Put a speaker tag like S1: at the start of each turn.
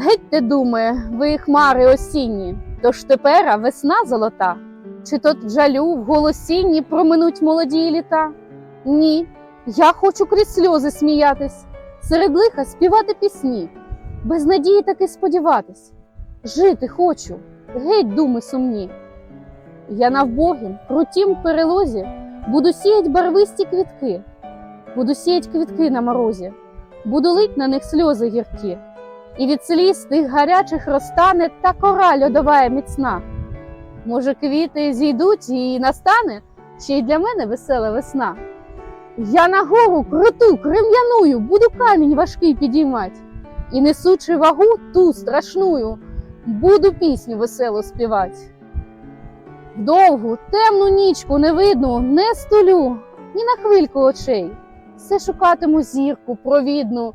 S1: Геть те думає, ви хмари осінні, тож тепер весна золота. Чи то жалю в голосінні проминуть молоді літа? Ні, я хочу крізь сльози сміятись, серед лиха співати пісні, без надії таки сподіватись. Жити хочу, геть думи сумні. Я навбогім, крутім перелозі, буду сіять барвисті квітки, буду сіять квітки на морозі, буду лить на них сльози гіркі. І від сліз тих гарячих розтане та кора льодова міцна. Може, квіти зійдуть і настане ще й для мене весела весна. Я на гору круту, крем'яную, буду камінь важкий підіймать, і несучи вагу ту страшную, буду пісню веселу співать. Довгу, темну нічку не видну, не столю, ні на хвильку очей. Все шукатиму зірку провідну,